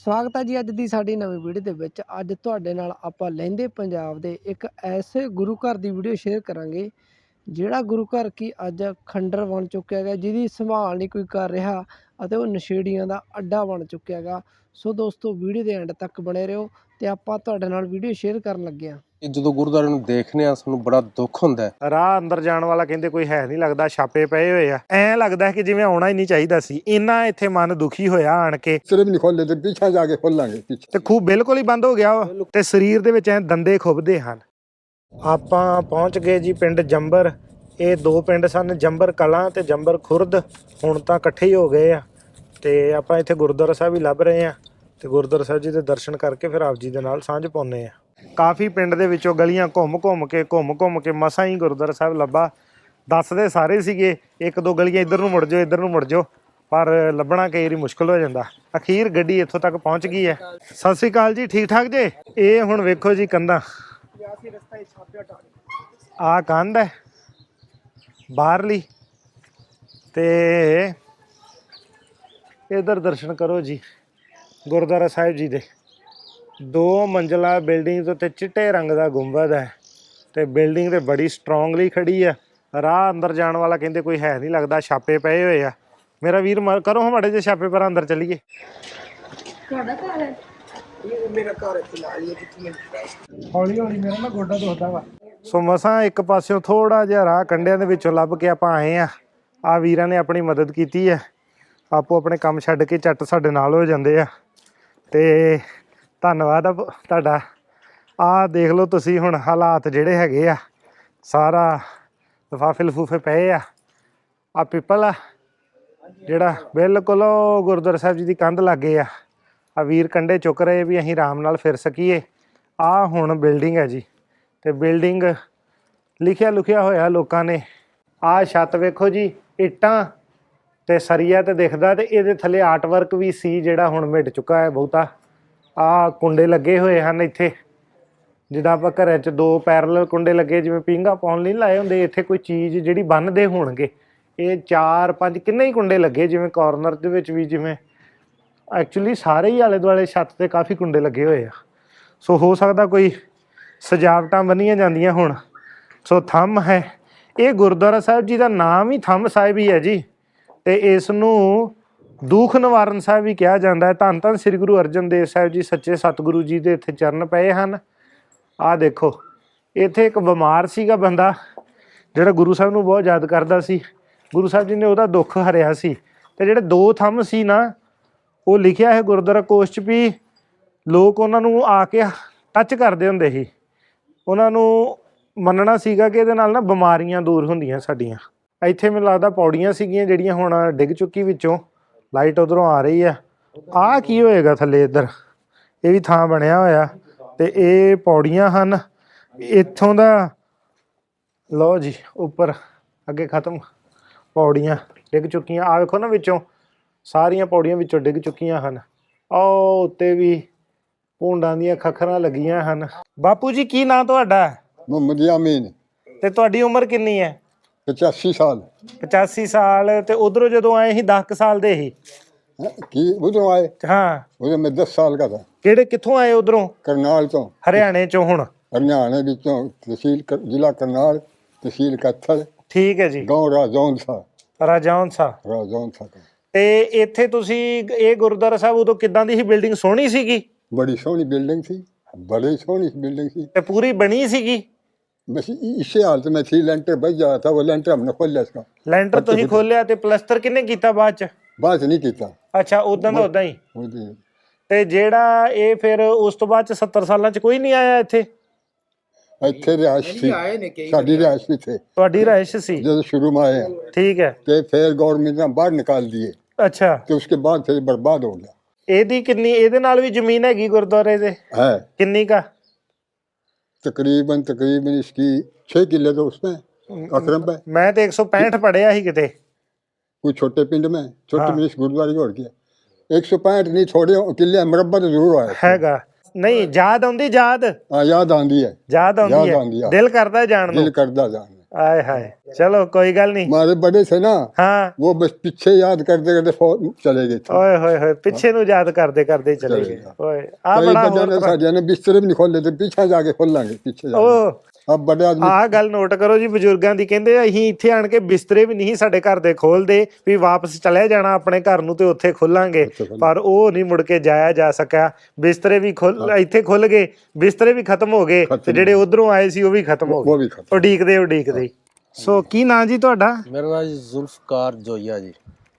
ਸਵਾਗਤ ਹੈ ਜੀ ਅੱਜ ਦੀ ਸਾਡੀ ਨਵੀਂ ਵੀਡੀਓ ਦੇ ਵਿੱਚ। ਅੱਜ ਤੁਹਾਡੇ ਨਾਲ ਆਪਾਂ ਲਹਿੰਦੇ ਪੰਜਾਬ ਦੇ ਇੱਕ ਐਸੇ ਗੁਰੂ ਘਰ ਦੀ ਵੀਡੀਓ ਸ਼ੇਅਰ ਕਰਾਂਗੇ, ਜਿਹੜਾ ਗੁਰੂ ਘਰ ਕੀ ਅੱਜ ਖੰਡਰ ਬਣ ਚੁੱਕਿਆ ਹੈਗਾ ਜਿਹਦੀ ਸੰਭਾਲ ਨਹੀਂ ਕੋਈ ਕਰ ਰਿਹਾ ਅਤੇ ਉਹ ਨਸ਼ੇੜੀਆਂ ਦਾ ਅੱਡਾ ਬਣ ਚੁੱਕਿਆ ਹੈਗਾ ਸੋ ਦੋਸਤੋ, ਵੀਡੀਓ ਦੇ ਐਂਡ ਤੱਕ ਬਣੇ ਰਹੋ ਤੇ ਆਪਾਂ ਤੁਹਾਡੇ ਨਾਲ ਵੀਡੀਓ ਸ਼ੇਅਰ ਕਰਨ ਲੱਗੇ ਹਾਂ। ਇਹ ਜਦੋਂ ਗੁਰਦੁਆਰੇ ਨੂੰ ਦੇਖਨੇ ਆ ਸਾਨੂੰ ਬੜਾ ਦੁੱਖ ਹੁੰਦਾ ਹੈ। ਰਾਹ ਅੰਦਰ ਜਾਣ ਵਾਲਾ ਕਹਿੰਦੇ ਕੋਈ ਹੈ ਨਹੀਂ ਲੱਗਦਾ ਛਾਪੇ ਪਏ ਹੋਏ ਆ। ਐਂ ਲੱਗਦਾ ਕਿ ਜਿਵੇਂ ਆਉਣਾ ਹੀ ਨਹੀਂ ਚਾਹੀਦਾ ਸੀ। ਇੰਨਾ ਇੱਥੇ ਮਨ ਦੁਖੀ ਹੋਇਆ ਆਣ ਕੇ। ਸਿਰਫ ਨਹੀਂ ਖੋਲੇ ਤੇ ਪਿੱਛੇ ਜਾ ਕੇ ਖੋਲਾਂਗੇ ਪਿੱਛੇ। ਤੇ ਖੂਬ ਬਿਲਕੁਲ ਹੀ ਬੰਦ ਹੋ ਗਿਆ ਵਾ ਤੇ ਸਰੀਰ ਦੇ ਵਿੱਚ ਐ ਦੰਦੇ ਖੁੱਬਦੇ ਹਨ। ਆਪਾਂ ਪਹੁੰਚ ਗਏ ਜੀ ਪਿੰਡ ਜੰਬਰ। ਇਹ ਦੋ ਪਿੰਡ ਸਨ ਜੰਬਰ ਕਲਾਂ ਤੇ ਜੰਬਰ ਖੁਰਦ। ਹੁਣ ਤਾਂ ਇਕੱਠੇ ਹੀ ਹੋ ਗਏ ਆ। ਤੇ ਆਪਾਂ ਇੱਥੇ ਗੁਰਦੁਆਰਾ ਸਾਹਿਬ ਹੀ ਲੱਭ ਰਹੇ ਆ ਤੇ ਗੁਰਦੁਆਰਾ ਸਾਹਿਬ ਜੀ ਦੇ ਦਰਸ਼ਨ ਕਰਕੇ ਫਿਰ ਆਪ ਜੀ ਦੇ ਨਾਲ ਸਾਂਝ ਪਾਉਨੇ ਆ ਕਾਫੀ ਪਿੰਡ ਦੇ ਵਿੱਚੋਂ ਗਲੀਆਂ ਘੁੰਮ ਘੁੰਮ ਕੇ, ਘੁੰਮ ਘੁੰਮ ਕੇ ਮਸਾਂ ਹੀ ਗੁਰਦੁਆਰਾ ਸਾਹਿਬ ਲੱਭਾ। ਦੱਸਦੇ ਸਾਰੇ ਸੀਗੇ, ਇੱਕ ਦੋ ਗਲੀਆਂ ਇੱਧਰ ਨੂੰ ਮੁੜ ਜਾਓ, ਇੱਧਰ ਨੂੰ ਮੁੜ ਜਾਓ, ਪਰ ਲੱਭਣਾ ਕਈ ਵਾਰੀ ਮੁਸ਼ਕਲ ਹੋ ਜਾਂਦਾ। ਅਖੀਰ ਗੱਡੀ ਇੱਥੋਂ ਤੱਕ ਪਹੁੰਚ ਗਈ ਹੈ। ਸਤਿ ਸ੍ਰੀ ਅਕਾਲ ਜੀ, ਠੀਕ ਠਾਕ ਜੇ? ਇਹ ਹੁਣ ਵੇਖੋ ਜੀ ਕੰਧਾਂ। ਆ ਕੰਧ ਹੈ, ਬਾਹਰਲੀ। ਤੇ ਇਧਰ ਦਰਸ਼ਨ ਕਰੋ ਜੀ, ਗੁਰਦੁਆਰਾ ਸਾਹਿਬ ਜੀ ਦੇ। ਦੋ ਮੰਜ਼ਲਾ ਬਿਲਡਿੰਗ ਤੋਂ ਤੇ ਚਿੱਟੇ ਰੰਗ ਦਾ ਗੁੰਬਦ ਹੈ ਤੇ ਬਿਲਡਿੰਗ ਤੇ ਬੜੀ ਸਟਰੋਂਗਲੀ ਖੜੀ ਆ। ਰਾਹ ਅੰਦਰ ਜਾਣ ਵਾਲਾ ਕਹਿੰਦੇ ਕੋਈ ਹੈ ਨਹੀਂ ਲੱਗਦਾ ਛਾਪੇ ਪਏ ਹੋਏ ਆ। ਮੇਰਾ ਵੀਰ ਕਰੋ ਹਮਾੜੇ ਜੇ ਛਾਪੇ ਪਰ ਅੰਦਰ ਚੱਲੀਏ। ਹੌਲੀ ਹੌਲੀ ਮੇਰਾ ਨਾ ਗੋਡਾ ਦੁਖਦਾ ਵਾ। ਸੋ ਮਸਾਂ ਇੱਕ ਪਾਸਿਓਂ ਥੋੜਾ ਜਿਹਾ ਰਾਹ ਕੰਡਿਆਂ ਦੇ ਵਿੱਚੋਂ ਲੱਭ ਕੇ ਆਪਾਂ ਆਏ ਆ। ਆ ਵੀਰਾਂ ਨੇ ਆਪਣੀ ਮਦਦ ਕੀਤੀ ਹੈ। ਆਪੋ ਆਪਣੇ ਕੰਮ ਛੱਡ ਕੇ ਝੱਟ ਸਾਡੇ ਨਾਲ ਹੋ ਜਾਂਦੇ ਆ। ਤੇ ਧੰਨਵਾਦ ਆ ਪ- ਤੁਹਾਡਾ। ਆ ਦੇਖ ਲਓ ਤੁਸੀਂ ਹੁਣ ਹਾਲਾਤ ਜਿਹੜੇ ਹੈਗੇ ਆ। ਸਾਰਾ ਲਿਫਾਫੇ ਲਫੂਫੇ ਪਏ ਆ। ਆ ਪਿੱਪਲ ਆ, ਜਿਹੜਾ ਬਿਲਕੁਲ ਉਹ ਗੁਰਦੁਆਰਾ ਸਾਹਿਬ ਜੀ ਦੀ ਕੰਧ ਲੱਗੇ ਆ। ਆ ਵੀਰ ਕੰਡੇ ਚੁੱਕ ਰਹੇ ਵੀ ਅਸੀਂ ਆਰਾਮ ਨਾਲ ਫਿਰ ਸਕੀਏ। ਆ ਹੁਣ ਬਿਲਡਿੰਗ ਹੈ ਜੀ। ਤੇ ਬਿਲਡਿੰਗ ਲਿਖਿਆ ਲੁਖਿਆ ਹੋਇਆ ਲੋਕਾਂ ਨੇ। ਆ ਛੱਤ ਵੇਖੋ ਜੀ, ਇੱਟਾਂ ਤੇ ਸਰੀਆ ਤੇ ਦਿਖਦਾ ਤੇ ਇਹਦੇ ਥੱਲੇ ਆਰਟ ਵਰਕ ਵੀ ਸੀ ਜਿਹੜਾ ਹੁਣ ਮਿਟ ਚੁੱਕਾ ਹੈ ਬਹੁਤਾ। ਆ ਕੁੰਡੇ ਲੱਗੇ ਹੋਏ ਹਨ ਇੱਥੇ। ਜਿੱਦਾਂ ਆਪਾਂ ਘਰਾਂ 'ਚ ਦੋ ਪੈਰਲਲ ਕੁੰਡੇ ਲੱਗੇ, ਜਿਵੇਂ ਪੀਂਘਾਂ ਪਾਉਣ ਲਈ ਲਾਏ ਹੁੰਦੇ, ਇੱਥੇ ਕੋਈ ਚੀਜ਼ ਜਿਹੜੀ ਬੰਨਦੇ ਹੋਣਗੇ। ਇਹ ਚਾਰ ਪੰਜ ਕਿੰਨੇ ਹੀ ਕੁੰਡੇ ਲੱਗੇ, ਜਿਵੇਂ ਕਾਰਨਰ ਦੇ ਵਿੱਚ ਵੀ ਜਿਵੇਂ ਐਕਚੁਅਲੀ ਸਾਰੇ ਹੀ ਆਲੇ ਦੁਆਲੇ ਛੱਤ ਤੇ ਕਾਫੀ ਕੁੰਡੇ ਲੱਗੇ ਹੋਏ ਆ। ਸੋ ਹੋ ਸਕਦਾ ਕੋਈ ਸਜਾਵਟਾਂ ਬੰਨੀਆਂ ਜਾਂਦੀਆਂ ਹੁਣ। ਸੋ ਥੰਮ ਹੈ। ਇਹ ਗੁਰਦੁਆਰਾ ਸਾਹਿਬ ਜੀ ਦਾ ਨਾਮ ਹੀ ਥੰਮ ਸਾਹਿਬ ਹੀ ਹੈ ਜੀ। ਤੇ ਇਸ ਨੂੰ ਦੂਖ ਨਿਵਾਰਨ ਸਾਹਿਬ ਵੀ ਕਿਹਾ ਜਾਂਦਾ ਹੈ, ਧੰਨ ਧੰਨ ਸ੍ਰੀ ਗੁਰੂ ਅਰਜਨ ਦੇਵ ਸਾਹਿਬ ਜੀ ਸੱਚੇ ਸਤਿਗੁਰੂ ਜੀ ਦੇ ਇੱਥੇ ਚਰਨ ਪਏ ਹਨ। ਆਹ ਦੇਖੋ, ਇੱਥੇ ਇੱਕ ਬਿਮਾਰ ਸੀਗਾ ਬੰਦਾ, ਜਿਹੜਾ ਗੁਰੂ ਸਾਹਿਬ ਨੂੰ ਬਹੁਤ ਯਾਦ ਕਰਦਾ ਸੀ। ਗੁਰੂ ਸਾਹਿਬ ਜੀ ਨੇ ਉਹਦਾ ਦੁੱਖ ਹਰਿਆ ਸੀ ਤੇ ਜਿਹੜੇ ਦੋ ਥੰਮ ਸੀ ਨਾ, ਉਹ ਲਿਖਿਆ ਹੈ ਗੁਰਦੁਆਰਾ ਕੋਸ਼ 'ਚ ਵੀ ਲੋਕ ਉਹਨਾਂ ਨੂੰ ਆ ਕੇ ਟੱਚ ਕਰਦੇ ਹੁੰਦੇ ਸੀ। ਉਹਨਾਂ ਨੂੰ ਮੰਨਣਾ ਸੀਗਾ ਕਿ ਇਹਦੇ ਨਾਲ ਨਾ ਬਿਮਾਰੀਆਂ ਦੂਰ ਹੁੰਦੀਆਂ ਸਾਡੀਆਂ। ਇੱਥੇ ਮੈਨੂੰ ਲੱਗਦਾ ਪੌੜੀਆਂ ਸੀਗੀਆਂ ਜਿਹੜੀਆਂ ਹੁਣ ਡਿੱਗ ਚੁੱਕੀ ਵਿੱਚੋਂ। ਲਾਈਟ ਉਧਰੋਂ ਆ ਰਹੀ ਆ। ਆਹ ਕੀ ਹੋਏਗਾ ਥੱਲੇ ਇੱਧਰ? ਇਹ ਵੀ ਥਾਂ ਬਣਿਆ ਹੋਇਆ। ਤੇ ਇਹ ਪੌੜੀਆਂ ਹਨ। ਇੱਥੋਂ ਦਾ ਲਓ ਜੀ ਉੱਪਰ। ਅੱਗੇ ਖਤਮ। ਪੌੜੀਆਂ ਡਿੱਗ ਚੁੱਕੀਆਂ। ਆ ਵੇਖੋ ਨਾ ਵਿੱਚੋਂ ਸਾਰੀਆਂ ਪੌੜੀਆਂ ਵਿੱਚੋਂ ਡਿੱਗ ਚੁੱਕੀਆਂ ਹਨ। ਉਹ ਉੱਤੇ ਵੀ ਭੂੰਡਾਂ ਦੀਆਂ ਖੱਖਰਾਂ ਲੱਗੀਆਂ ਹਨ। ਬਾਪੂ ਜੀ ਕੀ ਨਾਂ ਤੁਹਾਡਾ? ਮੁਹੰਮਦ ਯਾਮੀਨ। ਤੇ ਤੁਹਾਡੀ ਉਮਰ ਕਿੰਨੀ ਹੈ? 85 ਸਾਲ। 85 ਸਾਲ ਤੇ ਉਧਰੋਂ ਜਦੋਂ ਆਏ ਸੀ 10 ਸਾਲ ਦੇ ਸੀ? ਕੀ ਉਦੋਂ ਆਏ? ਹਾਂ। ਉਦੋਂ ਮੈਂ 10 ਸਾਲ ਦਾ ਸੀ। ਕਿਹੜੇ ਕਿੱਥੋਂ ਆਏ ਉਧਰੋਂ? ਕਰਨਾਲ ਤੋਂ। ਹਰਿਆਣੇ ਚੋਂ ਹੁਣ। ਹਰਿਆਣੇ ਵਿੱਚੋਂ ਤਹਿਸੀਲ ਜ਼ਿਲ੍ਹਾ ਕਰਨਾਲ ਤਹਿਸੀਲ ਕੱਥਲ। ਠੀਕ ਹੈ ਜੀ। گاؤں ਰਾਜੌਨ ਸਾ। ਰਾਜਾਨ ਸਾਹਿਬ ਰਾਜੌਨ ਸਾ। ਤੇ ਇੱਥੇ ਤੁਸੀਂ ਇਹ ਗੁਰਦੁਆਰਾ ਸਾਹਿਬ ਉਦੋਂ ਕਿੱਦਾਂ ਦੀ ਸੀ? ਬਿਲਡਿੰਗ ਸੋਹਣੀ ਸੀਗੀ? ਬੜੀ ਸੋਹਣੀ ਬਿਲਡਿੰਗ ਸੀ। ਬੜੀ ਸੋਹਣੀ ਬਿਲਡਿੰਗ ਸੀ। ਤੇ ਪੂਰੀ ਬਣੀ ਸੀਗੀ? ਇਸੇ ਹਾਲਤ ਮੈਂ ਸੀ ਲੈਂਟਰ ਭਜਾ ਥਾ ਉਹ ਲੈਂਟਰ ਹਮਨੇ ਖੋਲਿਆ ਇਸਕਾ ਲੈਂਟਰ ਤੁਸੀਂ ਖੋਲਿਆ ਤੇ ਪਲਸਟਰ ਕਿੰਨੇ ਕੀਤਾ ਬਾਅਦ ਚ? ਬਾਅਦ ਨਹੀਂ ਕੀਤਾ। ਅੱਛਾ ਉਦਾਂ ਦਾ ਉਦਾਂ ਹੀ? ਤੇ ਜਿਹੜਾ ਇਹ ਫਿਰ ਉਸ ਤੋਂ ਬਾਅਦ ਚ 70 ਸਾਲਾਂ ਚ ਕੋਈ ਨਹੀਂ ਆਇਆ ਇੱਥੇ? ਇੱਥੇ ਰਿਹਾਇਸ਼ ਸੀ। ਸਾਡੀ ਰਿਹਾਇਸ਼ ਵੀ ਥੇ ਤੁਹਾਡੀ ਰਿਹਾਇਸ਼ ਸੀ? ਜਦੋਂ ਸ਼ੁਰੂ ਮਾ ਆਏ। ਠੀਕ ਹੈ। ਤੇ ਫਿਰ ਗਵਰਨਮੈਂਟ ਨੇ ਬਾਹਰ ਨਿਕਾਲ ਦिए ਅੱਛਾ। ਤੇ ਉਸਕੇ ਬਾਅਦ ਫਿਰ ਬਰਬਾਦ ਹੋ ਗਿਆ। ਇਹਦੀ ਕਿੰਨੀ ਇਹਦੇ ਨਾਲ ਵੀ ਜ਼ਮੀਨ ਹੈਗੀ ਗੁਰਦੁਆਰੇ ਦੇ? ਹੈ। ਕਿੰਨੀ ਕਾ? तकरीबन तकरीबन इसकी छः किले तो उसमें अकरम पे ਮੈਂ ਤੇ 165 ਪੜਿਆ ਸੀ ਕਿਤੇ कोई छोटे पिंड में छोटे हाँ। पिंड इस गुरुद्वारे को और किया एक सौ पैंठ नहीं थोड़े किले मुरब्बा तो जरूर आया ਹੈਗਾ ਨਹੀਂ ਯਾਦ ਆਉਂਦੀ ਯਾਦ हाँ याद आंदी है ਯਾਦ ਆਉਂਦੀ ਯਾਦ ਹੈ ਆਉਂਦੀ ਆ। ਦਿਲ ਕਰਦਾ ਜਾਣ ਨੂੰ दिल करदा जान ਆਏ ਹਾਏ ਚਲੋ ਕੋਈ ਗੱਲ ਨਹੀਂ हमारे बड़े थे ना ਹਾਂ वो बस पीछे याद करते करते फौज चले गए थे ਓਏ ਹੋਏ ਹੋਏ ਪਿੱਛੇ ਨੂੰ ਯਾਦ ਕਰਦੇ ਕਰਦੇ ਹੀ ਚਲੇ ਚਲੇ ਗਏ ਗਏ। ਓਏ ਆ कई ਬੜਾ बड़े ਹੋਰ ने ਤਰ੍ਹਾਂ- साड़ियाँ ने बिस्तर भी नहीं खोल लेते पीछे जाके खोल ਆ ਬੜੇ ਆਦਮੀ ਆਹ ਗੱਲ ਨੋਟ ਕਰੋ ਜੀ ਬਜ਼ੁਰਗਾਂ ਦੀ ਕਹਿੰਦੇ ਅਸੀਂ ਇੱਥੇ ਆਣ ਕੇ ਬਿਸਤਰੇ ਵੀ ਨਹੀਂ ਸਾਡੇ ਘਰ ਦੇ ਖੋਲਦੇ ਵੀ ਵਾਪਸ ਚਲੇ ਜਾਣਾ ਆਪਣੇ ਘਰ ਨੂੰ ਤੇ ਉੱਥੇ ਖੋਲਾਂਗੇ। ਪਰ ਉਹ ਨਹੀਂ ਮੁੜ ਕੇ ਜਾਇਆ ਜਾ ਸਕਿਆ। ਬਿਸਤਰੇ ਵੀ ਖੁੱਲ ਇੱਥੇ ਖੁੱਲ ਗਏ ਬਿਸਤਰੇ ਵੀ ਖਤਮ ਹੋ ਗਏ ਤੇ ਜਿਹੜੇ ਉਧਰੋਂ ਆਏ ਸੀ ਉਹ ਵੀ ਖਤਮ ਹੋ ਗਏ। ਉਡੀਕਦੇ ਉਡੀਕਦੇ ਸੋ ਕੀ ਨਾਂ ਜੀ ਤੁਹਾਡਾ? ਮੇਰਾ ਨਾਮ ਜੀ ਜ਼ੁਲਫਕਾਰ ਜੋਈਆ ਜੀ।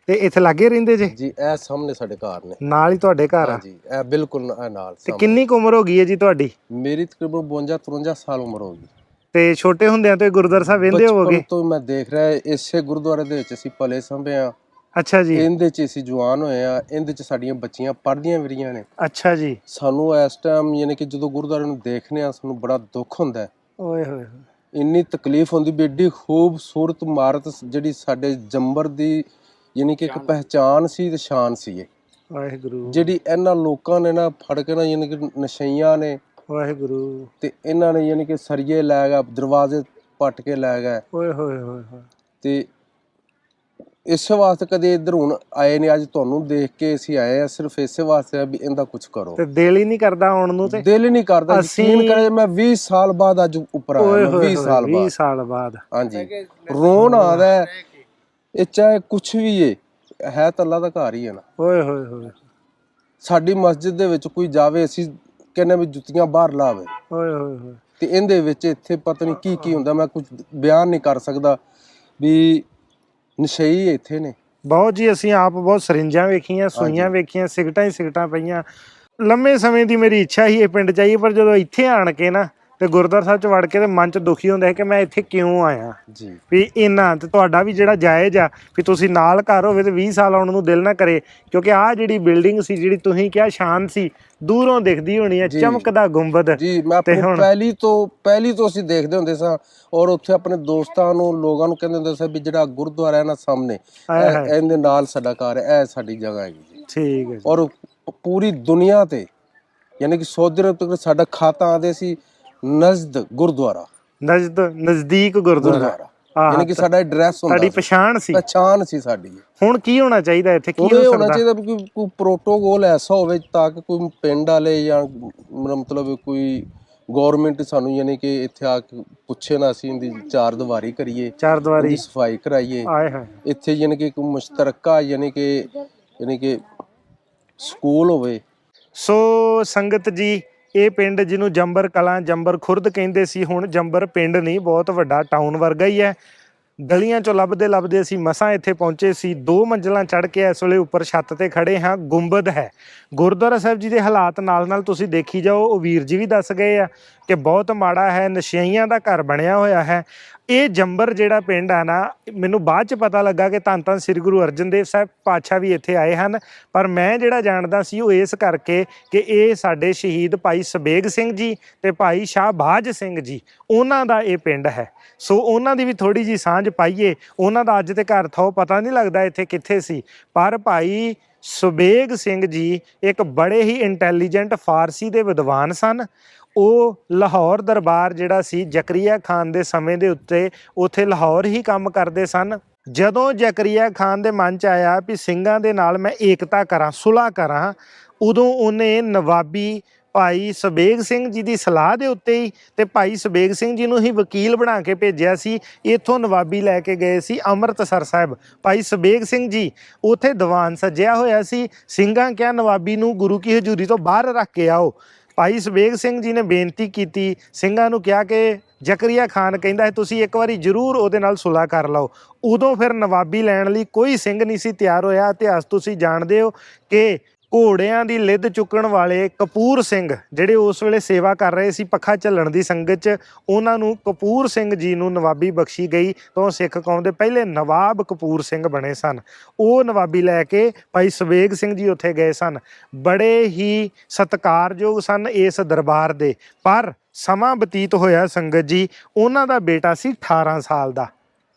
ਤੇ ਇੱਥੇ ਲੱਗੇ ਰਹਿੰਦੇ ਜੇ? ਜੀ ਇਹ ਸਾਹਮਣੇ ਸਾਡੇ ਘਰ ਨੇ। ਨਾਲ ਹੀ ਤੁਹਾਡੇ ਘਰ ਆ? ਜੀ ਇਹ ਬਿਲਕੁਲ ਨਾਲ ਤੇ ਕਿੰਨੀ ਕੁ ਉਮਰ ਹੋ ਗਈ ਹੈ ਜੀ ਤੁਹਾਡੀ? ਮੇਰੀ ਤਕਰੀਬਨ 52 53 ਸਾਲ ਉਮਰ ਹੋ ਗਈ। ਤੇ ਛੋਟੇ ਹੁੰਦਿਆਂ ਤੋਂ ਹੀ ਗੁਰਦੁਆਰਾ ਸਾਹਿਬ ਵਹਿੰਦੇ ਹੋਵੋਗੇ? ਬਚਪਨ ਤੋਂ ਮੈਂ ਦੇਖ ਰਿਹਾ ਇਸੇ ਗੁਰਦੁਆਰੇ ਦੇ ਵਿੱਚ ਅਸੀਂ ਪਲੇ ਸੰਭੇ ਆ ਅੱਛਾ ਜੀ। ਇਹਦੇ ਚ ਅਸੀਂ ਜਵਾਨ ਹੋਏ ਆ ਇਹਦੇ ਚ ਸਾਡੀਆਂ ਬੱਚੀਆਂ ਪੜ੍ਹਦੀਆਂ ਵਿਰੀਆਂ ਨੇ। ਅੱਛਾ ਜੀ। ਸਾਨੂੰ ਇਸ ਟਾਈਮ ਯਾਨੀ ਕਿ ਜਦੋਂ ਗੁਰਦੁਆਰੇ ਨੂੰ ਦੇਖਨੇ ਆ ਸਾਨੂੰ ਬੜਾ ਦੁੱਖ ਹੁੰਦਾ ਓਏ ਹੋਏ। ਇੰਨੀ ਤਕਲੀਫ ਹੁੰਦੀ ਵੀ ਏਡੀ ਖੂਬਸੂਰਤ ਇਮਾਰਤ ਜਿਹੜੀ ਸਾਡੇ ਜੰਬਰ ਦੀ ਯਾਨੀ ਕਿ ਇੱਕ ਪਹਿਚਾਨ ਸੀ ਤੇ ਸ਼ਾਨ ਸੀ ਇਹ। ਵਾਹਿਗੁਰੂ। ਜਿਹੜੀ ਇਹਨਾਂ ਲੋਕਾਂ ਨੇ ਨਾ ਫੜ ਕੇ ਨਾ ਯਾਨੀ ਕਿ ਨਸ਼ਈਆਂ ਨੇ ਵਾਹਿਗੁਰੂ। ਤੇ ਇਹਨਾਂ ਨੇ ਯਾਨੀ ਕਿ ਸਰੀਏ ਲੈ ਗਿਆ ਦਰਵਾਜ਼ੇ ਪੱਟ ਕੇ ਲੈ ਗਏ। ਓਏ ਹੋਏ ਹੋਏ ਹੋਏ। ਤੇ ਇਸ ਵਾਸਤੇ ਕਦੇ ਇੱਧਰ ਹੁਣ ਆਏ ਨੇ ਅੱਜ ਤੁਹਾਨੂੰ ਦੇਖ ਕੇ ਅਸੀਂ ਆਏ ਆ ਸਿਰਫ ਇਸੇ ਵਾਸਤੇ ਆ ਵੀ ਇਹਦਾ ਕੁਝ ਕਰੋ। ਤੇ ਦਿਲ ਹੀ ਨਹੀਂ ਕਰਦਾ ਆਉਣ ਨੂੰ ਤੇ ਦਿਲ ਹੀ ਨਹੀਂ ਕਰਦਾ ਅਸੀਂ- ਯਕੀਨ ਕਰੇ ਮੈਂ 20 ਸਾਲ ਬਾਅਦ ਅੱਜ ਉੱਪਰ ਆਇਆ ਮੈਂ ਹੋਏ 20 ਹੋਏ, ਸਾਲ 20 ਬਾਅਦ। ਸਾਲ ਬਾਅਦ। ਹਾਂਜੀ। ਰੋਣ ਆਦਾ ਇਹ ਚਾਹੇ ਕੁਝ ਵੀ ਏ ਹੈ ਤਾਂ ਅੱਲਾ ਦਾ ਘਰ ਹੀ ਹੈ ਨਾ। ਓਏ ਹੋਏ ਹੋਏ। ਸਾਡੀ ਮਸਜਿਦ ਦੇ ਵਿੱਚ ਕੋਈ ਜਾਵੇ ਅਸੀਂ ਕਹਿੰਦੇ ਵੀ ਜੁੱਤੀਆਂ ਬਾਹਰ ਲਾਵੇ। ਓਏ ਹੋਏ ਹੋਏ ਤੇ ਇਹਦੇ ਵਿੱਚ ਇੱਥੇ ਪਤਾ ਨਹੀਂ ਕੀ ਕੀ ਹੁੰਦਾ ਮੈਂ ਕੁਝ ਬਿਆਨ ਨਹੀਂ ਕਰ ਸਕਦਾ ਵੀ ਨਸ਼ਈ ਇੱਥੇ ਨੇ। ਬਹੁਤ ਜੀ ਅਸੀਂ ਆਪ ਬਹੁਤ ਸਰਿੰਜਾਂ ਵੇਖੀਆਂ ਸੂਈਆਂ ਵੇਖੀਆਂ ਸਿਗਟਾਂ ਹੀ ਸਿਗਟਾਂ ਪਈਆਂ। ਲੰਮੇ ਸਮੇਂ ਦੀ ਮੇਰੀ ਇੱਛਾ ਹੀ ਇਹ ਪਿੰਡ ਚਾਹੀਏ ਪਰ ਜਦੋਂ ਇੱਥੇ ਆਣ ਕੇ ਨਾ ਤੇ ਗੁਰਦੁਆਰਾ ਸਾਹਿਬ ਚ ਵੜ ਕੇ ਤੇ ਮਨ ਚ ਦੁਖੀ ਹੁੰਦਾ ਹੈ ਕਿ ਮੈਂ ਇੱਥੇ ਕਿਉਂ ਆਇਆ ਜੀ ਵੀ ਇਹਨਾਂ ਤੇ ਤੁਹਾਡਾ ਵੀ ਜਿਹੜਾ ਜਾਇਜ਼ ਆ ਵੀ ਤੁਸੀਂ ਨਾਲ ਘਰ ਹੋਵੇ ਤੇ 20 ਸਾਲ ਆਉਣ ਨੂੰ ਦਿਲ ਨਾ ਕਰੇ ਕਿਉਂਕਿ ਆਹ ਜਿਹੜੀ ਬਿਲਡਿੰਗ ਸੀ ਜਿਹੜੀ ਤੁਸੀਂ ਕਿਹਾ ਸ਼ਾਨ ਸੀ ਦੂਰੋਂ ਦਿਖਦੀ ਹੋਣੀ ਹੈ। ਚਮਕਦਾ ਗੁੰਬਦ ਜੀ ਮੈਂ? ਪਹਿਲੀ ਤੋਂ ਪਹਿਲੀ ਤੋਂ ਅਸੀਂ ਦੇਖਦੇ ਹੁੰਦੇ ਸਾਂ ਔਰ ਉੱਥੇ ਆਪਣੇ ਦੋਸਤਾਂ ਨੂੰ ਲੋਕਾਂ ਨੂੰ ਕਹਿੰਦੇ ਹੁੰਦੇ ਸੀ ਵੀ ਜਿਹੜਾ ਗੁਰਦੁਆਰਾ ਹੈ ਨਾ ਸਾਹਮਣੇ। ਇਹਦੇ ਨਾਲ ਸਾਡਾ ਘਰ ਹੈ ਇਹ ਸਾਡੀ ਜਗ੍ਹਾ ਹੈਗੀ ਜੀ ਠੀਕ ਹੈ ਜੀ ਔਰ ਪੂਰੀ ਦੁਨੀਆ ਤੇ ਯਾਨੀ ਕਿ ਸਊਦੀ ਅਰਬ ਤੱਕ ਸਾਡਾ ਖਾਤਾ ਆਦੇ ਸੀ ਨਜ਼ਦ ਗੁਰਦੁਆਰਾ। ਨਜ਼ਦ ਨਜ਼ਦੀਕ ਗੁਰਦੁਆਰਾ। ਗੁਰਦੁਆਰਾ। ਆਹ, ਯਾਨੀ ਕਿ ਸਾਡਾ ਐਡਰੈਸ ਹੁੰਦਾ ਤੁਹਾਡੀ ਸੀ। ਪਛਾਣ ਸੀ। ਪਛਾਣ ਸੀ ਸਾਡੀ। ਹੁਣ ਕੀ ਹੋਣਾ ਚਾਹੀਦਾ ਇੱਥੇ? ਕੀ ਉਹ ਹੋ ਇਹ ਹੋਣਾ ਸਕਦਾ? ਚਾਹੀਦਾ ਵੀ ਕੋਈ ਕੋਈ ਪ੍ਰੋਟੋਕੋਲ ਐਸਾ ਹੋਵੇ ਤਾਂ ਕਿ ਕੋਈ ਪਿੰਡ ਵਾਲੇ ਜਾਂ ਮ- ਮਤਲਬ ਕੋਈ ਗਵਰਨਮੈਂਟ ਸਾਨੂੰ ਯਾਨੀ ਕਿ ਇੱਥੇ ਆ ਕੇ ਪੁੱਛੇ ਨਾ ਅਸੀਂ ਇਹਦੀ ਚਾਰ ਦੀਵਾਰੀ ਕਰੀਏ ਚਾਰ ਦੀਵਾਰੀ। ਇਹਦੀ ਸਫ਼ਾਈ ਕਰਾਈਏ। ਆਏ ਹਾਏ। ਇੱਥੇ ਯਾਨੀ ਕਿ ਕੋਈ ਮੁਸ਼ਤਰਕਾ ਯਾਨੀ ਕਿ ਯਾਨੀ ਕਿ ਸਕੂਲ ਹੋਵੇ। ਸੋ ਸੰਗਤ ਜੀ ਇਹ ਪਿੰਡ ਜਿਹਨੂੰ ਜੰਬਰ ਕਲਾਂ, ਜੰਬਰ ਖੁਰਦ ਕਹਿੰਦੇ ਸੀ, ਹੁਣ ਜੰਬਰ ਪਿੰਡ ਨਹੀਂ, ਬਹੁਤ ਵੱਡਾ ਟਾਊਨ ਵਰਗਾ ਹੀ ਹੈ। ਗਲੀਆਂ ਚੋਂ ਲੱਭਦੇ ਲੱਭਦੇ ਅਸੀਂ ਮਸਾਂ ਇੱਥੇ ਪਹੁੰਚੇ ਸੀ। ਦੋ ਮੰਜ਼ਲਾਂ ਚੜ੍ਹ ਕੇ ਇਸ ਵੇਲੇ ਉੱਪਰ ਛੱਤ ਤੇ ਖੜੇ ਹਾਂ, ਗੁੰਬਦ ਹੈ। ਗੁਰਦੁਆਰਾ ਸਾਹਿਬ ਜੀ ਦੇ ਹਾਲਾਤ ਨਾਲ ਨਾਲ ਤੁਸੀਂ ਦੇਖੀ ਜਾਓ, ਉਹ ਵੀਰ ਜੀ ਵੀ ਦੱਸ ਗਏ ਆ ਕਿ ਬਹੁਤ ਮਾੜਾ ਹੈ ਨਸ਼ਈਆਂ ਦਾ ਘਰ ਬਣਿਆ ਹੋਇਆ ਹੈ। ਇਹ ਜੰਬਰ ਜਿਹੜਾ ਪਿੰਡ ਆ ਨਾ, ਮੈਨੂੰ ਬਾਅਦ ਚ ਪਤਾ ਲੱਗਾ ਕਿ ਧੰਨ ਧੰਨ ਸ੍ਰੀ ਗੁਰੂ ਅਰਜਨ ਦੇਵ ਸਾਹਿਬ ਪਾਤਸ਼ਾਹ ਵੀ ਇੱਥੇ ਆਏ ਹਨ। ਪਰ ਮੈਂ ਜਿਹੜਾ ਜਾਣਦਾ ਸੀ ਉਹ ਇਸ ਕਰਕੇ ਕਿ ਇਹ ਸਾਡੇ ਸ਼ਹੀਦ ਭਾਈ ਸਬੇਗ ਸਿੰਘ ਜੀ ਤੇ ਭਾਈ ਸ਼ਾਹਬਾਜ ਸਿੰਘ ਜੀ, ਉਹਨਾਂ ਦਾ ਇਹ ਪਿੰਡ ਹੈ। ਸੋ ਉਹਨਾਂ ਦੀ ਵੀ ਥੋੜੀ ਜੀ ਸਾਂਝ ਪਾਈਏ, ਉਹਨਾਂ ਦਾ ਅੱਜ ਤੇ ਘਰ ਥੋ ਪਤਾ ਨਹੀਂ ਲੱਗਦਾ ਇੱਥੇ ਕਿੱਥੇ ਸੀ। ਪਰ ਭਾਈ ਸੁਬੇਗ ਸਿੰਘ ਜੀ ਇੱਕ ਬੜੇ ਹੀ ਇੰਟੈਲੀਜੈਂਟ ਫਾਰਸੀ ਦੇ ਵਿਦਵਾਨ ਸਨ। ਉਹ ਲਾਹੌਰ ਦਰਬਾਰ ਜਿਹੜਾ ਸੀ, ਜ਼ਕਰੀਆ ਖਾਨ ਦੇ ਸਮੇਂ ਦੇ ਉੱਤੇ ਉੱਥੇ ਲਾਹੌਰ ਹੀ ਕੰਮ ਕਰਦੇ ਸਨ। ਜਦੋਂ ਜ਼ਕਰੀਆ ਖਾਨ ਦੇ ਮਨ ਚ ਆਇਆ ਵੀ ਸਿੰਘਾਂ ਦੇ ਨਾਲ ਮੈਂ ਏਕਤਾ ਕਰਾਂ, ਸੁਲ੍ਹਾ ਕਰਾਂ, ਉਦੋਂ ਉਹਨੇ ਨਵਾਬੀ ਭਾਈ ਸਬੇਗ ਸਿੰਘ ਜੀ ਦੀ ਸਲਾਹ ਦੇ ਉੱਤੇ ਹੀ ਤੇ ਭਾਈ ਸਬੇਗ ਸਿੰਘ ਜੀ ਨੂੰ ਹੀ ਵਕੀਲ ਬਣਾ ਕੇ ਭੇਜਿਆ ਸੀ। ਇੱਥੋਂ ਨਵਾਬੀ ਲੈ ਕੇ ਗਏ ਸੀ ਅੰਮ੍ਰਿਤਸਰ ਸਾਹਿਬ। ਭਾਈ ਸਬੇਗ ਸਿੰਘ ਜੀ ਉਥੇ ਦੀਵਾਨ ਸੱਜਿਆ ਹੋਇਆ ਸੀ। ਸਿੰਘਾਂ ਕਿਹਾ, ਨਵਾਬੀ ਨੂੰ ਗੁਰੂ ਕੀ ਹਜ਼ੂਰੀ ਤੋਂ ਬਾਹਰ ਰੱਖ ਕੇ ਆਓ। ਭਾਈ ਸਬੇਗ ਸਿੰਘ ਜੀ ਨੇ ਬੇਨਤੀ ਕੀਤੀ, ਸਿੰਘਾਂ ਨੂੰ ਕਿਹਾ ਕਿ ਜ਼ਕਰੀਆ ਖਾਨ ਕਹਿੰਦਾ ਹੈ, ਤੁਸੀਂ ਇੱਕ ਵਾਰੀ ਜ਼ਰੂਰ ਉਹਦੇ ਨਾਲ ਸੁਲ੍ਹਾ ਕਰ ਲਓ। ਉਦੋਂ ਫਿਰ ਨਵਾਬੀ ਲੈਣ ਲਈ ਕੋਈ ਸਿੰਘ ਨਹੀਂ ਸੀ ਤਿਆਰ ਹੋਇਆ। ਇਤਿਹਾਸ ਤੁਸੀਂ ਜਾਣਦੇ ਹੋ ਕਿ ਘੋੜਿਆਂ ਦੀ ਲਿੱਦ ਚੁੱਕਣ ਵਾਲੇ ਕਪੂਰ ਸਿੰਘ ਜਿਹੜੇ ਉਸ ਵੇਲੇ ਸੇਵਾ ਕਰ ਰਹੇ ਸੀ ਪੱਖਾ ਝੱਲਣ ਦੀ ਸੰਗਤ 'ਚ, ਉਹਨਾਂ ਨੂੰ ਕਪੂਰ ਸਿੰਘ ਜੀ ਨੂੰ ਨਵਾਬੀ ਬਖਸ਼ੀ ਗਈ ਤਾਂ ਉਹ ਸਿੱਖ ਕੌਮ ਦੇ ਪਹਿਲੇ ਨਵਾਬ ਕਪੂਰ ਸਿੰਘ ਬਣੇ ਸਨ। ਉਹ ਨਵਾਬੀ ਲੈ ਕੇ ਭਾਈ ਸਵੇਗ ਸਿੰਘ ਜੀ ਉੱਥੇ ਗਏ ਸਨ। ਬੜੇ ਹੀ ਸਤਿਕਾਰਯੋਗ ਸਨ ਇਸ ਦਰਬਾਰ ਦੇ। ਪਰ ਸਮਾਂ ਬਤੀਤ ਹੋਇਆ ਸੰਗਤ ਜੀ, ਉਹਨਾਂ ਦਾ ਬੇਟਾ ਸੀ 18 ਸਾਲ ਦਾ।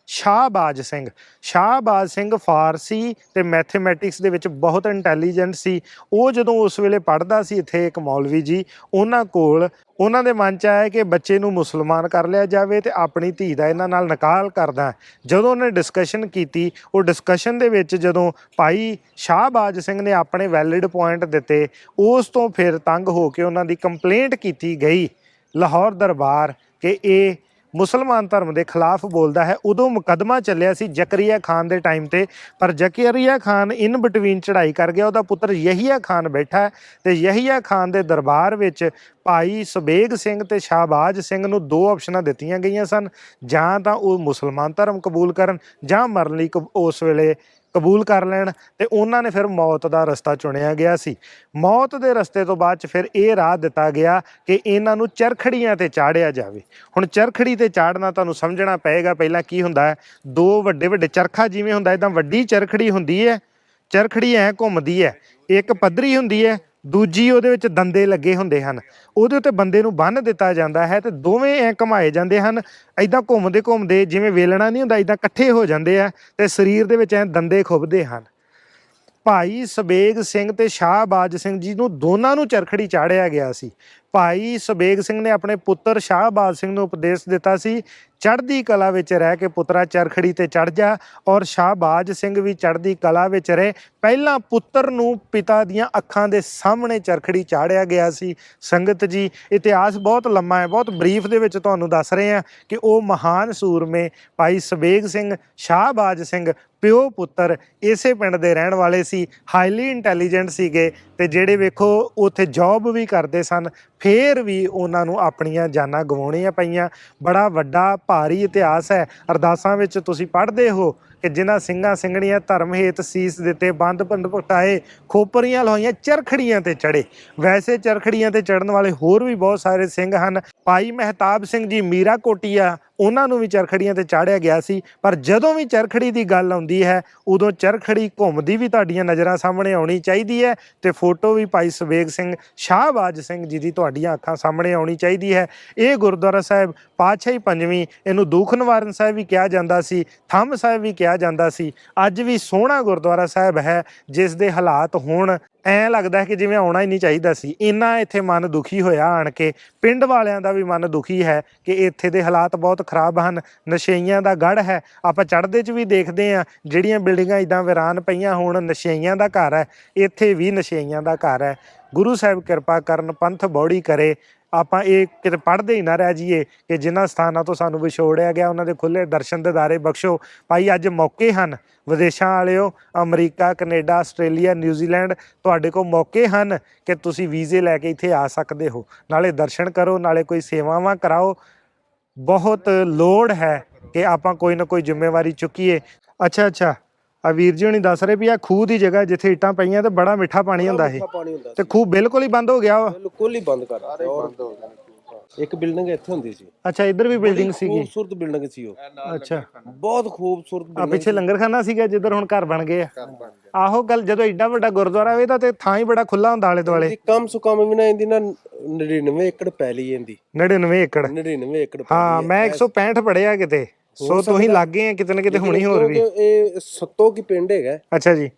ਸ਼ਾਹਬਾਜ਼ ਸਿੰਘ। ਸ਼ਾਹਬਾਜ਼ ਸਿੰਘ ਫਾਰਸੀ ਤੇ ਮੈਥਮੈਟਿਕਸ ਦੇ ਵਿੱਚ ਬਹੁਤ ਇੰਟੈਲੀਜੈਂਟ ਸੀ। ਉਹ ਜਦੋਂ ਉਸ ਵੇਲੇ ਪੜ੍ਹਦਾ ਸੀ ਇੱਥੇ ਇੱਕ ਮੌਲਵੀ ਜੀ, ਉਹਨਾਂ ਕੋਲ ਉਹਨਾਂ ਦੇ ਮਨ 'ਚ ਆਇਆ ਕਿ ਬੱਚੇ ਨੂੰ ਮੁਸਲਮਾਨ ਕਰ ਲਿਆ ਜਾਵੇ ਤੇ ਆਪਣੀ ਧੀ ਦਾ ਇਹਨਾਂ ਨਾਲ ਨਕਾਲ ਕਰਦਾ। ਜਦੋਂ ਉਹਨੇ ਡਿਸਕਸ਼ਨ ਕੀਤੀ, ਉਹ ਡਿਸਕਸ਼ਨ ਦੇ ਵਿੱਚ ਜਦੋਂ ਭਾਈ ਸ਼ਾਹਬਾਜ਼ ਸਿੰਘ ਨੇ ਆਪਣੇ ਵੈਲਿਡ ਪੁਆਇੰਟ ਦਿੱਤੇ, ਉਸ ਤੋਂ ਫਿਰ ਤੰਗ ਹੋ ਕੇ ਉਹਨਾਂ ਦੀ ਕੰਪਲੇਂਟ ਕੀਤੀ ਗਈ। ਲਾਹੌਰ ਦਰਬਾਰ ਕਿ ਇਹ ਮੁਸਲਮਾਨ ਧਰਮ ਦੇ ਖਿਲਾਫ ਬੋਲਦਾ ਹੈ। ਉਦੋਂ ਮੁਕੱਦਮਾ ਚੱਲਿਆ ਸੀ ਜ਼ਕਰੀਆ ਖਾਨ ਦੇ ਟਾਈਮ ਤੇ। ਪਰ ਜ਼ਕਰੀਆ ਖਾਨ ਇਨ ਬਿਟਵੀਨ ਚੜ੍ਹਾਈ ਕਰ ਗਿਆ। ਉਹਦਾ ਪੁੱਤਰ ਯਹੀਆ ਖਾਨ ਬੈਠਾ ਹੈ ਤੇ ਯਹੀਆ ਖਾਨ ਦੇ ਦਰਬਾਰ ਵਿੱਚ ਭਾਈ ਸੁਬੇਗ ਸਿੰਘ ਤੇ ਸ਼ਾਹਬਾਜ਼ ਸਿੰਘ ਨੂੰ ਦੋ ਆਪਸ਼ਨਾਂ ਦਿੱਤੀਆਂ ਗਈਆਂ ਸਨ। ਜਾਂ ਤਾਂ ਉਹ ਮੁਸਲਮਾਨ ਧਰਮ ਕਬੂਲ ਕਰਨ ਜਾਂ ਮਰਨ ਲਈ ਕਬ- ਉਸ ਵੇਲੇ ਕਬੂਲ ਕਰ ਲੈਣ ਤੇ ਉਹਨਾਂ ਨੇ ਫਿਰ ਮੌਤ ਦਾ ਰਸਤਾ ਚੁਣਿਆ ਗਿਆ ਸੀ। ਮੌਤ ਦੇ ਰਸਤੇ ਤੋਂ ਬਾਅਦ ਚ ਫਿਰ ਇਹ ਰਾਹ ਦਿੱਤਾ ਗਿਆ ਕਿ ਇਹਨਾਂ ਨੂੰ ਚਰਖੜੀਆਂ ਤੇ ਚਾੜਿਆ ਜਾਵੇ। ਹੁਣ ਚਰਖੜੀ ਤੇ ਚਾੜਨਾ ਤੁਹਾਨੂੰ ਸਮਝਣਾ ਪਏਗਾ ਪਹਿਲਾਂ ਕੀ ਹੁੰਦਾ ਹੈ। ਦੋ ਵੱਡੇ ਵੱਡੇ ਚਰਖਾ ਜਿਵੇਂ ਹੁੰਦਾ ਇਦਾਂ ਵੱਡੀ ਚਰਖੜੀ ਹੁੰਦੀ ਹੈ। ਚਰਖੜੀ ਐ ਘੁੰਮਦੀ ਹੈ। ਇੱਕ ਪੱਧਰੀ ਹੁੰਦੀ ਹੈ ਦੂਜੀ ਉਹਦੇ ਵਿੱਚ ਦੰਦੇ ਲੱਗੇ ਹੁੰਦੇ ਹਨ। ਉਹਦੇ ਉੱਤੇ ਬੰਦੇ ਨੂੰ ਬੰਨ੍ਹ ਦਿੱਤਾ ਜਾਂਦਾ ਹੈ ਤੇ ਦੋਵੇਂ ਐ ਘਮਾਏ ਜਾਂਦੇ ਹਨ। ਐਦਾਂ ਘੁੰਮਦੇ ਘੁੰਮਦੇ ਜਿਵੇਂ ਵੇਲਣਾ ਨਹੀਂ ਹੁੰਦਾ ਐਦਾਂ ਇਕੱਠੇ ਹੋ ਜਾਂਦੇ ਆ ਤੇ ਸਰੀਰ ਦੇ ਵਿੱਚ ਐ ਦੰਦੇ ਖੁੱਬਦੇ ਹਨ। ਭਾਈ ਸਬੇਗ ਸਿੰਘ ਤੇ ਸ਼ਾਹਬਾਜ਼ ਸਿੰਘ ਜੀ ਨੂੰ ਦੋਨਾਂ ਨੂੰ ਚਰਖੜੀ ਚਾੜਿਆ ਗਿਆ ਸੀ। ਭਾਈ ਸਬੇਗ ਸਿੰਘ ਨੇ ਆਪਣੇ ਪੁੱਤਰ ਸ਼ਾਹਬਾਜ਼ ਸਿੰਘ ਨੂੰ ਉਪਦੇਸ਼ ਦਿੱਤਾ ਸੀ ਚੜ੍ਹਦੀ ਕਲਾ ਵਿੱਚ ਰਹਿ ਕੇ ਪੁੱਤਰਾ ਚਰਖੜੀ ਤੇ ਚੜ ਜਾ ਔਰ ਸ਼ਾਹਬਾਜ਼ ਸਿੰਘ ਵੀ ਚੜ੍ਹਦੀ ਕਲਾ ਵਿੱਚ ਰਹੇ। ਪਹਿਲਾਂ ਪੁੱਤਰ ਨੂੰ ਪਿਤਾ ਦੀਆਂ ਅੱਖਾਂ ਦੇ ਸਾਹਮਣੇ ਚਰਖੜੀ ਚਾੜਿਆ ਗਿਆ ਸੀ। ਸੰਗਤ ਜੀ, ਇਤਿਹਾਸ ਬਹੁਤ ਲੰਮਾ ਹੈ। ਬਹੁਤ ਬਰੀਫ ਦੇ ਵਿੱਚ ਤੁਹਾਨੂੰ ਦੱਸ ਰਹੇ ਹਾਂ ਕਿ ਉਹ ਮਹਾਨ ਸੂਰਮੇ ਭਾਈ ਸਬੇਗ ਸਿੰਘ, ਸ਼ਾਹਬਾਜ਼ ਸਿੰਘ, ਪਿਓ ਪੁੱਤਰ ਇਸੇ ਪਿੰਡ ਦੇ ਰਹਿਣ ਵਾਲੇ ਸੀ। ਹਾਈਲੀ ਇੰਟੈਲੀਜੈਂਟ ਸੀਗੇ ਤੇ ਜਿਹੜੇ ਵੇਖੋ ਉੱਥੇ ਜੌਬ ਵੀ ਕਰਦੇ ਸਨ। ਫੇਰ ਵੀ ਉਹਨਾਂ ਨੂੰ ਆਪਣੀਆਂ ਜਾਨਾਂ ਗਵਾਉਣੀਆਂ ਪਈਆਂ। ਬੜਾ ਵੱਡਾ ਭਾਰੀ ਇਤਿਹਾਸ ਹੈ। ਅਰਦਾਸਾਂ ਵਿੱਚ ਤੁਸੀਂ ਪੜ੍ਹਦੇ ਹੋ ਕਿ ਜਿਨ੍ਹਾਂ ਸਿੰਘਾਂ ਸਿੰਘਣੀਆਂ ਧਰਮ ਹੇਤ ਸੀਸ ਦਿੱਤੇ, ਬੰਦ ਪੰਡ ਪਟਾਏ ਖੋਪਰੀਆਂ ਲਹਾਈਆਂ ਚਰਖੜੀਆਂ ਤੇ ਚੜੇ ਵੈਸੇ ਚਰਖੜੀਆਂ ਤੇ ਚੜਨ ਵਾਲੇ ਹੋਰ ਵੀ ਬਹੁਤ ਸਾਰੇ ਸਿੰਘ ਹਨ। ਭਾਈ ਮਹਿਤਾਬ ਸਿੰਘ ਜੀ ਮੀਰਾ ਕੋਟੀਆ ਉਹਨਾਂ ਨੂੰ ਵੀ ਚਰਖੜੀਆਂ ਤੇ ਚਾੜਿਆ ਗਿਆ ਸੀ, ਪਰ ਜਦੋਂ ਵੀ ਚਰਖੜੀ ਦੀ ਗੱਲ ਆਉਂਦੀ ਹੈ, ਉਦੋਂ ਚਰਖੜੀ ਘੁੰਮਦੀ ਵੀ ਤੁਹਾਡੀਆਂ ਨਜ਼ਰਾਂ ਸਾਹਮਣੇ ਆਉਣੀ ਚਾਹੀਦੀ ਹੈ ਤੇ ਫੋਟੋ ਵੀ ਭਾਈ ਸਵੇਗ ਸਿੰਘ, ਸ਼ਾਹਬਾਜ਼ ਸਿੰਘ ਜੀ ਦੀ ਤੁਹਾਡੀਆਂ ਅੱਖਾਂ ਸਾਹਮਣੇ ਆਉਣੀ ਚਾਹੀਦੀ ਹੈ। ਇਹ ਗੁਰਦੁਆਰਾ ਸਾਹਿਬ ਪਾਤਸ਼ਾਹੀ ਪੰਜਵੀਂ, ਇਹਨੂੰ ਦੁੱਖ ਨਿਵਾਰਨ ਸਾਹਿਬ ਵੀ ਕਿਹਾ ਜਾਂਦਾ ਸੀ, ਥੰਮ ਸਾਹਿਬ ਵੀ ਕਿਹਾ ਜਾਂਦਾ ਸੀ। ਅੱਜ ਵੀ ਸੋਹਣਾ ਗੁਰਦੁਆਰਾ ਸਾਹਿਬ ਹੈ, ਜਿਸ ਦੇ ਹਾਲਾਤ ਹੁਣ ਐਂ ਲੱਗਦਾ ਹੈ ਕਿ ਜਿਵੇਂ ਆਉਣਾ ਹੀ ਨਹੀਂ ਚਾਹੀਦਾ ਸੀ। ਇੰਨਾ ਇੱਥੇ ਮਨ ਦੁਖੀ ਹੋਇਆ ਆਣ ਕੇ, ਪਿੰਡ ਵਾਲਿਆਂ ਦਾ ਵੀ ਮਨ ਦੁਖੀ ਹੈ ਕਿ ਇੱਥੇ ਦੇ ਹਾਲਾਤ ਬਹੁਤ ਖਰਾਬ ਹਨ, ਨਸ਼ੇਈਆਂ ਦਾ ਗੜ ਹੈ। ਆਪਾਂ ਚੜ੍ਹਦੇ 'ਚ ਵੀ ਦੇਖਦੇ ਆ ਜਿਹੜੀਆਂ ਬਿਲਡਿੰਗਾਂ ਇਦਾਂ ਵਿਰਾਨ ਪਈਆਂ ਹੋਣ, ਨਸ਼ੇਈਆਂ ਦਾ ਘਰ ਹੈ, ਇੱਥੇ ਵੀ ਨਸ਼ੇਈਆਂ ਦਾ ਘਰ ਹੈ। ਗੁਰੂ ਸਾਹਿਬ ਕਿਰਪਾ ਕਰਨ, ਪੰਥ ਬੌੜੀ ਕਰੇ। ਆਪਾਂ ਇਹ ਕਿਤੇ ਪੜ੍ਹਦੇ ਹੀ ਨਾ ਰਹਿ ਜਾਈਏ ਕਿ ਜਿਨ੍ਹਾਂ ਸਥਾਨਾਂ ਤੋਂ ਸਾਨੂੰ ਵਿਛੋੜਿਆ ਗਿਆ, ਉਹਨਾਂ ਦੇ ਖੁੱਲੇ ਦਰਸ਼ਨ ਦਿਦਾਰੇ ਬਖਸ਼ੋ। ਭਾਈ, ਅੱਜ ਮੌਕੇ ਹਨ। ਵਿਦੇਸ਼ਾਂ ਵਾਲਿਓ, ਅਮਰੀਕਾ, ਕੈਨੇਡਾ, ਆਸਟ੍ਰੇਲੀਆ, ਨਿਊਜ਼ੀਲੈਂਡ, ਤੁਹਾਡੇ ਕੋਲ ਮੌਕੇ ਹਨ ਕਿ ਤੁਸੀਂ ਵੀਜ਼ੇ ਲੈ ਕੇ ਇੱਥੇ ਆ ਸਕਦੇ ਹੋ। ਨਾਲੇ ਦਰਸ਼ਨ ਕਰੋ, ਨਾਲੇ ਕੋਈ ਸੇਵਾਵਾਂ ਕਰਾਓ। ਬਹੁਤ ਲੋੜ ਹੈ ਕਿ ਆਪਾਂ ਕੋਈ ਨਾ ਕੋਈ ਜ਼ਿੰਮੇਵਾਰੀ ਚੁੱਕੀਏ। ਅੱਛਾ ਅੱਛਾ। ਆ ਵੀਰ ਜੀ ਹੁਣੀ ਦੱਸ ਰਹੇ ਵੀ ਆ ਖੂਹ ਦੀ ਜਗ੍ਹਾ ਜਿੱਥੇ ਇੱਟਾਂ ਪਈਆਂ ਤੇ ਬੜਾ ਮਿੱਠਾ ਪਾਣੀ ਹੁੰਦਾ ਇਹ। ਹੁੰਦਾ ਤੇ ਖੂਹ ਬਿਲਕੁਲ ਹੀ ਬੰਦ ਹੋ ਗਿਆ ਵਾ। ਬਿਲਕੁਲ ਹੀ ਬੰਦ ਕਰ ਦਿੱਤਾ। ਔਰ ਇੱਕ ਬਿਲਡਿੰਗ ਇੱਥੇ ਹੁੰਦੀ ਸੀ। ਅੱਛਾ ਇੱਧਰ ਵੀ ਬਿਲਡਿੰਗ ਸੀਗੀ। ਖੂਬਸੂਰਤ ਬਿਲਡਿੰਗ ਸੀ ਉਹ। ਅੱਛਾ। ਬਹੁਤ ਖੂਬਸੂਰਤ ਆ ਪਿੱਛੇ ਲੰਗਰਖਾਨਾ ਸੀਗਾ ਜਿੱਧਰ ਹੁਣ ਘਰ ਬਣ ਗਏ ਆ। ਆਹੋ ਗੱਲ ਜਦੋਂ ਐਡਾ ਵੱਡਾ ਗੁਰਦੁਆਰਾ ਹੋਵੇ ਤਾਂ ਤੇ ਥਾਂ ਹੀ ਬੜਾ ਖੁੱਲਾ ਹੁੰਦਾ ਆਲੇ ਦੁਆਲੇ। ਕਮ ਸੁ ਕਮ ਵੀ ਨਾ ਇਹਦੀ ਨਾ 99 ਏਕੜ ਪੈਲੀ ਇਹਦੀ 99 ਏਕੜ। 99 ਏਕੜ ਹਾਂ। ਮੈਂ 165 ਪੜਿਆ ਕਿਤੇ। ਸੋ ਤੁਸੀਂ ਲੱਗੇ ਆ ਕਿਤੇ ਨਾ ਕਿਤੇ ਹੋਣੀ ਹੋਰ ਵੀ। ਇਹ ਸੱਤੋ ਕੀ ਪਿੰਡ ਹੈਗਾ। ਅੱਛਾ ਜੀ।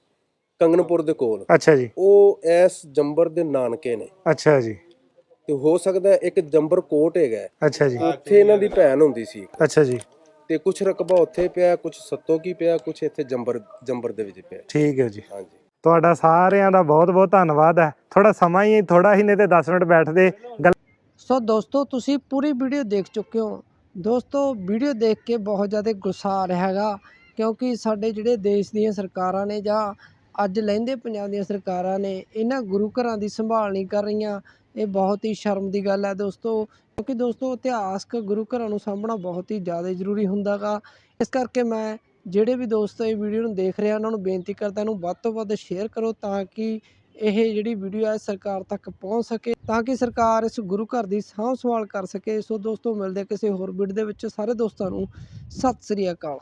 ਕੰਗਨਪੁਰ ਦੇ ਕੋਲ। ਅੱਛਾ ਜੀ। ਉਹ ਐਸ ਜੰਬਰ ਦੇ ਨਾਨਕੇ ਨੇ। ਅੱਛਾ ਜੀ। ਤੇ ਹੋ ਸਕਦਾ ਇੱਕ ਜੰਬਰ ਕੋਟ ਹੈਗਾ। ਅੱਛਾ ਜੀ। ਉੱਥੇ ਇਹਨਾਂ ਦੀ ਭੈਣ ਹੁੰਦੀ ਸੀ। ਅੱਛਾ ਜੀ। ਤੇ ਕੁਝ ਰਕਬਾ ਉੱਥੇ ਪਿਆ ਕੁਝ ਸੱਤੋ ਕੀ ਪਿਆ ਕੁਝ ਇੱਥੇ ਜੰਬਰ ਜੰਬਰ ਦੇ ਵਿੱਚ ਪਿਆ। ਠੀਕ ਹੈ ਜੀ। ਹਾਂਜੀ। ਤੁਹਾਡਾ ਸਾਰਿਆਂ ਦਾ ਬਹੁਤ ਬਹੁਤ ਧੰਨਵਾਦ ਹੈ। ਥੋੜਾ ਸਮਾਂ ਹੀ ਥੋੜਾ ਹੀ ਨੇ ਤੇ 10 ਮਿੰਟ ਬੈਠਦੇ। ਗੱਲ ਸੋ ਦੋਸਤੋ ਤੁਸੀਂ ਪੂਰੀ ਵੀਡੀਓ ਦੇਖ ਚੁੱਕੇ ਹੋ। ਦੋਸਤੋ ਵੀਡੀਓ ਦੇਖ ਕੇ ਬਹੁਤ ਜ਼ਿਆਦਾ ਗੁੱਸਾ ਆ ਰਿਹਾ ਹੈਗਾ ਕਿਉਂਕਿ ਸਾਡੇ ਜਿਹੜੇ ਦੇਸ਼ ਦੀਆਂ ਸਰਕਾਰਾਂ ਨੇ ਜਾਂ ਅੱਜ ਲਹਿੰਦੇ ਪੰਜਾਬ ਦੀਆਂ ਸਰਕਾਰਾਂ ਨੇ ਇਹਨਾਂ ਗੁਰੂ ਘਰਾਂ ਦੀ ਸੰਭਾਲ ਨਹੀਂ ਕਰ ਰਹੀਆਂ। ਇਹ ਬਹੁਤ ਹੀ ਸ਼ਰਮ ਦੀ ਗੱਲ ਹੈ ਦੋਸਤੋ, ਕਿਉਂਕਿ ਦੋਸਤੋ ਇਤਿਹਾਸਕ ਗੁਰੂ ਘਰਾਂ ਨੂੰ ਸਾਂਭਣਾ ਬਹੁਤ ਹੀ ਜ਼ਿਆਦਾ ਜ਼ਰੂਰੀ ਹੁੰਦਾਗਾ। ਇਸ ਕਰਕੇ ਮੈਂ ਜਿਹੜੇ ਵੀ ਦੋਸਤ ਇਹ ਵੀਡੀਓ ਨੂੰ ਦੇਖ ਰਹੇ ਆ, ਉਹਨਾਂ ਨੂੰ ਬੇਨਤੀ ਕਰਦਾ ਇਹਨੂੰ ਵੱਧ ਤੋਂ ਵੱਧ ਸ਼ੇਅਰ ਕਰੋ ਤਾਂ ਕਿ ਇਹ ਜਿਹੜੀ ਵੀਡੀਓ ਹੈ ਸਰਕਾਰ ਤੱਕ ਪਹੁੰਚ ਸਕੇ, ਤਾਂ ਕਿ ਸਰਕਾਰ ਇਸ ਗੁਰੂ ਘਰ ਦੀ ਸਾਂਭ ਸੰਭਾਲ ਕਰ ਸਕੇ। ਸੋ ਦੋਸਤੋ ਮਿਲਦੇ ਕਿਸੇ ਹੋਰ ਵੀਡੀਓ ਦੇ ਵਿੱਚ। ਸਾਰੇ ਦੋਸਤਾਂ ਨੂੰ ਸਤਿ ਸ੍ਰੀ ਅਕਾਲ।